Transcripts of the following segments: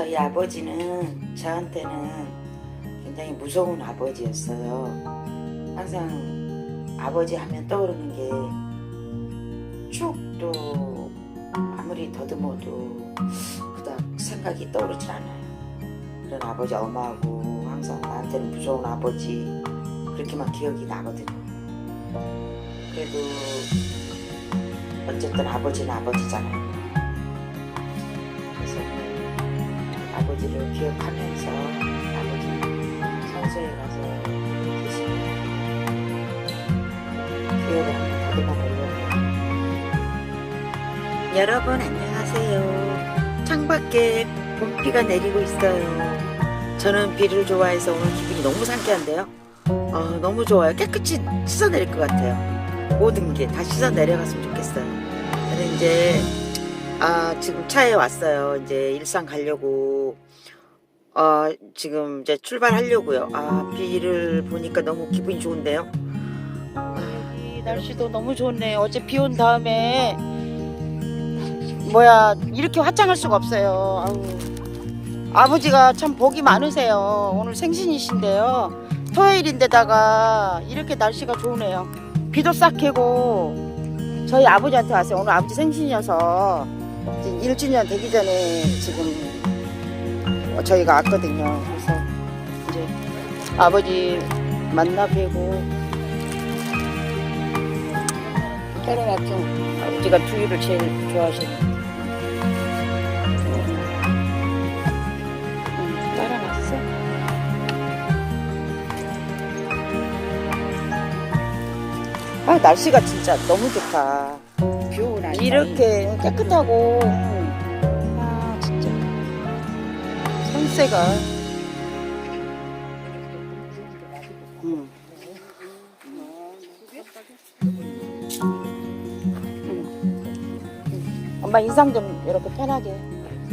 저희 아버지는 저한테는 굉장히 무서운 아버지였어요. 항상 아버지 하면 떠오르는 게 추억도 아무리 더듬어도 그닥 생각이 떠오르질 않아요. 그런 아버지 엄마하고 항상 나한테는 무서운 아버지 그렇게만 기억이 나거든요. 그래도 어쨌든 아버지는 아버지잖아요. 아버지를 기억하면서 아버지 선소에 가서 계시는 기억을 한번 다듬어 보려고요. 여러분 안녕하세요. 창밖에 봄비가 내리고 있어요. 저는 비를 좋아해서 오늘 기분이 너무 상쾌한데요. 어, 너무 좋아요. 깨끗이 씻어내릴 것 같아요. 모든 게 다 씻어 내려갔으면 좋겠어요. 저는 이제 아 지금 차에 왔어요. 이제 일산 가려고 어 지금 이제 출발하려고요. 아 비를 보니까 너무 기분이 좋은데요. 아, 이 날씨도 너무 좋네. 어제 비 온 다음에 뭐야 이렇게 화창할 수가 없어요. 아우. 아버지가 참 복이 많으세요. 오늘 생신이신데요. 토요일인데다가 이렇게 날씨가 좋으네요. 비도 싹 개고 저희 아버지한테 왔어요. 오늘 아버지 생신이어서 이제 1주년 되기 전에 지금 저희가 왔거든요. 그래서 이제 아버지 만나 뵈고 따라왔죠. 아버지가 두유를 제일 좋아하시는. 응, 따라왔어. 아 날씨가 진짜 너무 좋다. 이렇게 깨끗하고 음. 엄마 인상 좀 이렇게 편하게.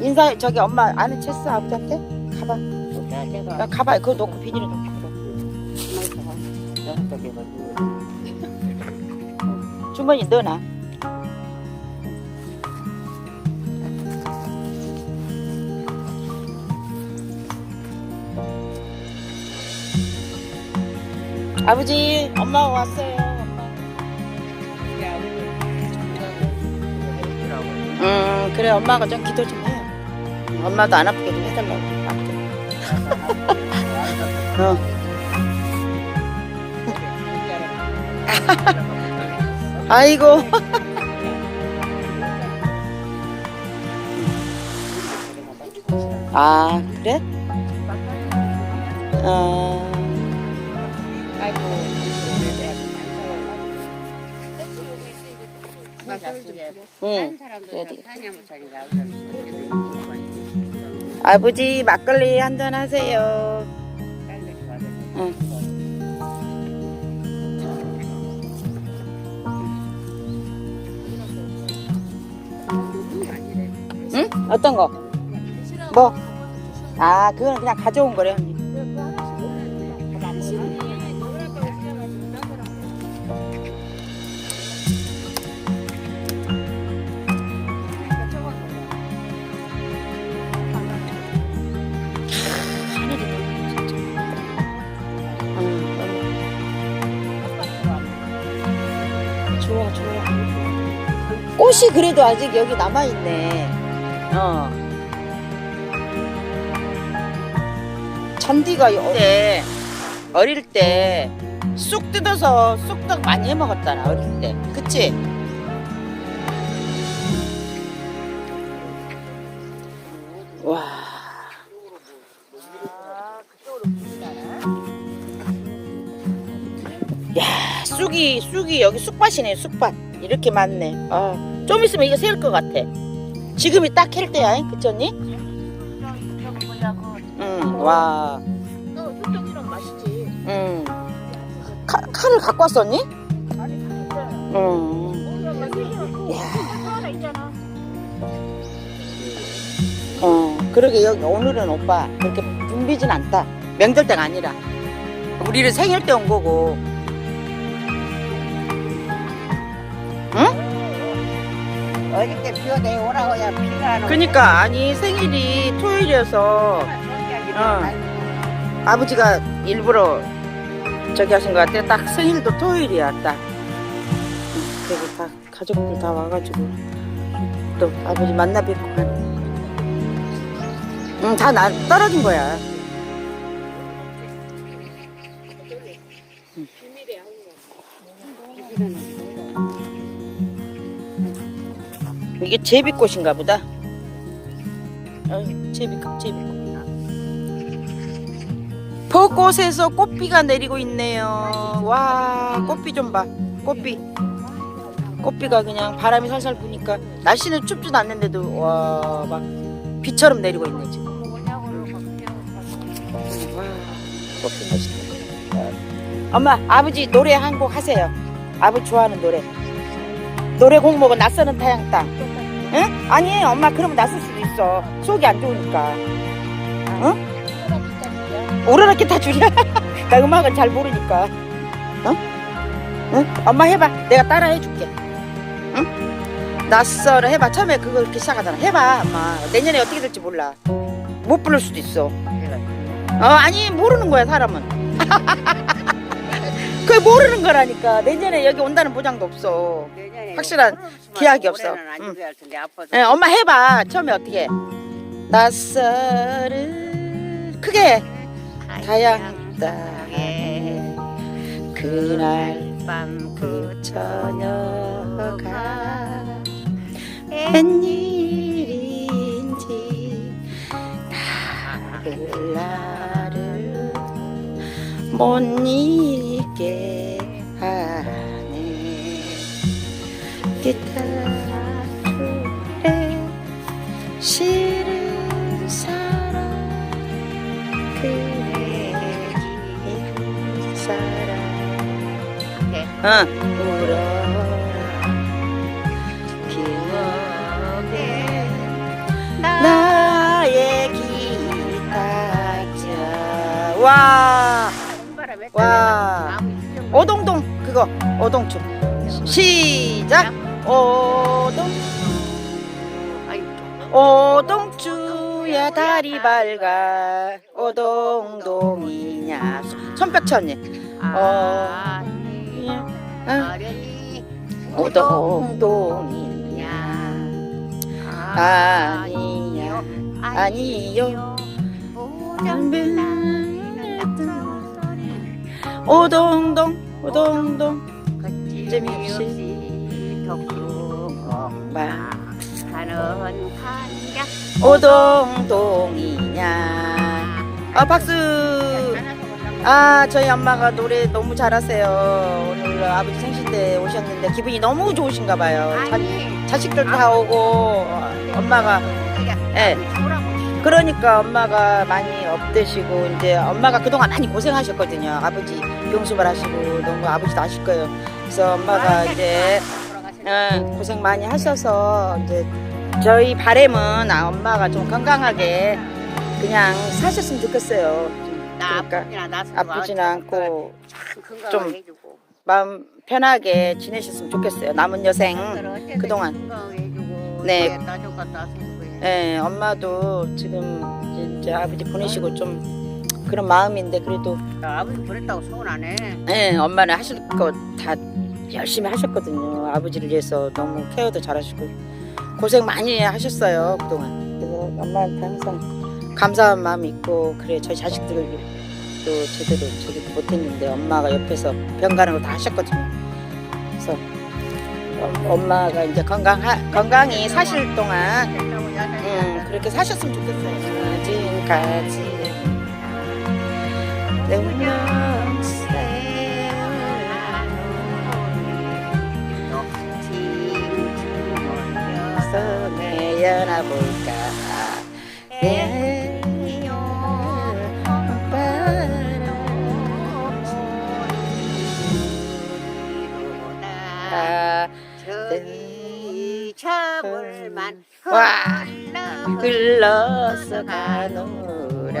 인사 저기 엄마 아는 체스 아버지한테? 가봐. 야, 가봐. 그거 놓고 비닐에 그래. 주머니 넣어놔 아버지 엄마 왔어요. 음 그래 엄마가 좀 기도 좀 해요 엄마도 안 아프게 좀 해달라고 어. 아이고 아 그래? 어, 응. 그래야 사냐무차리가 아버지 막걸리 한 잔 하세요 응. 응? 어떤 거? 뭐? 아 그거는 그냥 가져온 거래 언니 꽃이 그래도 아직 여기 남아있네. 어. 잔디가 어때 어릴 때 쑥 뜯어서 쑥떡 많이 해 먹었잖아 어릴 때. 그치? 와. 야, 쑥이 쑥이 여기 쑥밭이네 쑥밭. 이렇게 많네. 아, 좀 있으면 이거 세울 것 같아. 지금이 딱 캘 때야, 잉? 그치 언니? 응, 와, 너 소떡이랑 맛있지 응. 칼 칼을 갖고 왔어 언니? 응. 어, 그러게 여기 오늘은 오빠 그렇게 붐비진 않다. 명절 때가 아니라 우리는 생일 때 온 거고. 어저께 비 오다 오라고 야 비가 안 오고 그니까 아니 생일이 토요일이어서 어. 아버지가 일부러 저기 하신 것 같아. 딱 생일도 토요일이야, 딱. 응, 그리고 다 가족들 다 와가지고 또 아버지 만나 뵙고 간. 응, 다 나, 떨어진 거야. 이게 제비꽃인가 보다. 어, 제비꽃, 제비꽃. 벚꽃에서 꽃비가 내리고 있네요. 와, 꽃비 좀 봐. 꽃비. 꽃비가 그냥 바람이 살살 부니까 날씨는 춥지도 않는데도 와, 막 비처럼 내리고 있네 지금. 엄마, 아버지 노래 한 곡 하세요. 아버지 좋아하는 노래. 노래 곡목은 낯서는 타양 땅. 응? 아니, 엄마 그러면 낯설 수도 있어. 속이 안 좋으니까. 오르락기 다 줄이야. 나 음악은 잘 모르니까. 어? 응? 엄마 해봐. 내가 따라 해줄게. 응? 낯설어 해봐. 처음에 그거 이렇게 시작하잖아. 해봐, 엄마. 내년에 어떻게 될지 몰라. 못 부를 수도 있어. 어, 아니 모르는 거야 사람은. 그게 모르는 거라니까. 내년에 여기 온다는 보장도 없어. 확실한 기약이 없어. 응. 예, 엄마 해봐. 처음에 어떻게? 해? 낯설은 크게 다양 땅에 그날 밤그 처녀가 웬일인지 나를 나를 못 잊 게 하네. 기타 줄에 싫은 사람 그래 이 사람 응 울어라 기억에 나의 기타자 와. 오동춤 시작. 오동. 오동주야 다리 밝아 오동동이냐. 손뼉쳐 언니 어. 응. 오동동이냐. 아니야 아니요. 오동동 오동동 재미없이 덕수공방 하는 한가? 오동동이냐? 아 박수! 아 저희 엄마가 노래 너무 잘하세요. 오늘 아버지 생신 때 오셨는데 기분이 너무 좋으신가 봐요. 자, 아니. 자 식들 다 오고 엄마가 예. 그러니까 엄마가 많이 업되시고 이제 엄마가 그동안 많이 고생하셨거든요. 아버지 병수발 하시고 너무 아버지도 아실 거예요 그래서 엄마가 이제 예, 고생 많이 하셔서 이제 저희 바램은 아, 엄마가 좀 건강하게 그냥 사셨으면 좋겠어요 그러니까 아프진 않고 좀 마음 편하게 지내셨으면 좋겠어요 남은 여생 그동안. 네. 예, 엄마도 지금 이제 아버지 보내시고 좀 그런 마음인데 그래도 아버지 보냈다고 소원 안 해. 예, 엄마는 하실 거 다 열심히 하셨거든요. 아버지를 위해서 너무 케어도 잘하시고 고생 많이 하셨어요 그동안. 그래서 엄마한테 항상 감사한 마음이 있고 그래 저희 자식들도 제대로 저기 못했는데 엄마가 옆에서 병 가는 거다 하셨거든요. 그래서 엄- 엄마가 이제 건강 건강히 사실 동안 음, 그렇게 사셨으면 좋겠어요. 지금까지 능력에 내려나 볼까 예. 아, 저기 와, 흘러서 가노라.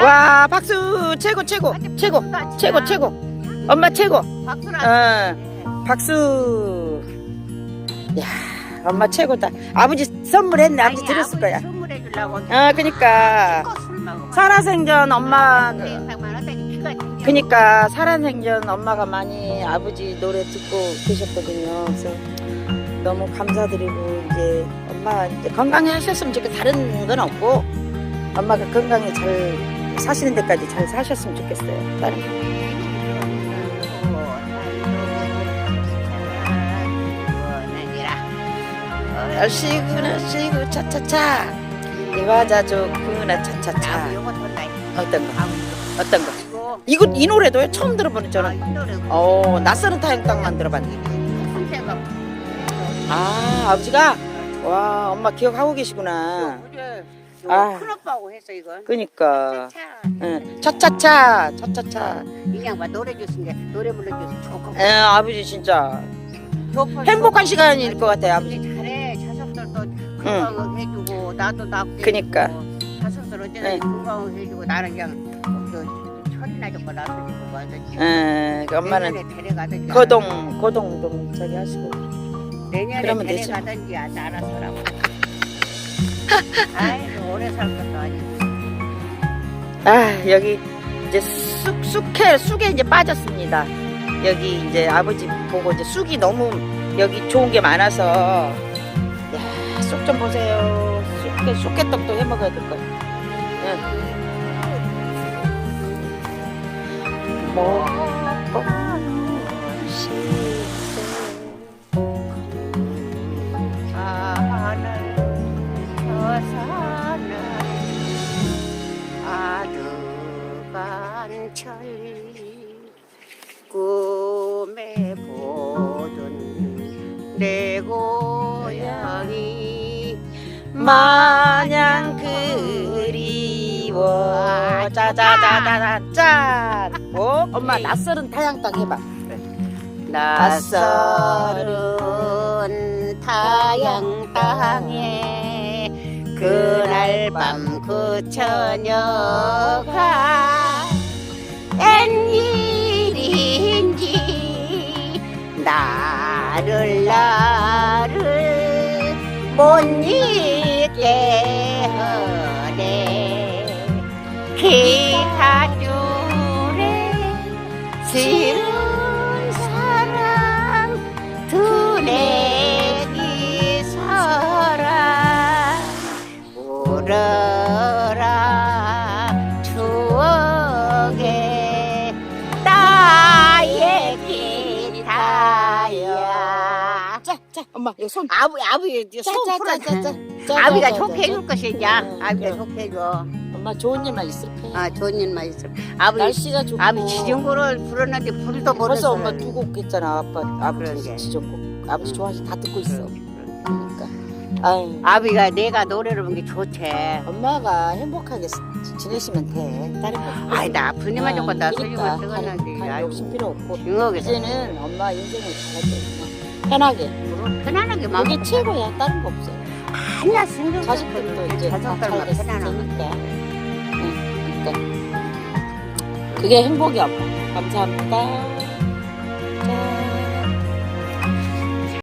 와, 박수 최고 최고 최고 최고 최고. 엄마 최고. 박수라. 어, 박수. 야, 엄마 최고다. 아버지 선물했네. 아버지 아니, 드렸을 거야. 선물해 주려고. 아, 그니까. 살아생전 엄마 그니까 살아생전 엄마가 많이 아버지 노래 듣고 계셨거든요. 그래서 너무 감사드리고 이제 엄마 이제 건강히 하셨으면 좋겠고 다른 건 없고 엄마가 건강히 잘 사시는 데까지 잘 사셨으면 좋겠어요. 다른 거. 날씨구나 시구. 차차차. 이와자 좋구나 차차차. 어떤 거? 어떤 거? 이거. 이 노래도요 처음 들어보는 저는 어 낯설은 타영 땅만 들어봤네. 아 아버지가? 와 엄마 기억하고 계시구나. 아. 큰 오빠하고 했어 이건. 그니까. 응. 차차차. 차차차. 이 양반 노래 줬으니까 노래 불러줘서 좋고. 에 아버지 진짜 행복한 시간일 것 같아요 아버지 건강하게 해주고 나도 낳고 그니까. 자석들 어쩌나 네. 건강하게 해주고 나는 그냥 그 철이나 좀 낳아주고 가든지 에그 엄마는 내년에 데려가든지 고동 고동 좀 저기 하시고 내년에 그러면 되지. 데려가든지 아, 알아서 라고 아이고 오래 살 것도 아니고 아 여기 이제 쑥 쑥해 쑥에 이제 빠졌습니다. 여기 이제 아버지 보고 이제 쑥이 너무 여기 좋은 게 많아서 야 쑥 좀 보세요. 쑥개 쑥개떡도 해 먹어야 될 거. 응. 먹 마냥 그리워 짜자자자자 짠. 어? 엄마 낯설은 타양땅 해봐. 낯설은 타양 땅에 그날 밤 그 처녀가 웬일인지 나를 나를 못 잊 게 하네 기 엄마, 여기 손. 아부 아부 자, 손 자, 풀어. 아비가 좋게 자, 해줄 것이냐 응, 아비가. 좋게 해줘 엄마 좋은 일만 있을게. 아 좋은 일만 있어 아버지 날씨가 좋고. 아버지 지정고를 부르는데 불도 벌써 모르서 엄마 두곡 했잖아, 아빠. 아버지. 지정곡. 아버지 응. 좋아해서 다 듣고 있어. 그러니까. 아유, 아비가 내가 노래를 부르는 게 좋지 엄마가 행복하게 지- 지내시면 돼. 다른 거. 아이 나 분이만 좋고 나 소리만 그러니까. 다른- 쓰겠는데 다른 아이고 욕심 필요 없고. 이제는 엄마 인생을 잘할 때 편하게. 편안하게 마음 이게 최고야. 다른 거 없어요. 아니야 신경 자식들도 이제 다 자식들만 테니까. 응, 그러니까. 그게 행복이 엄마. 감사합니다.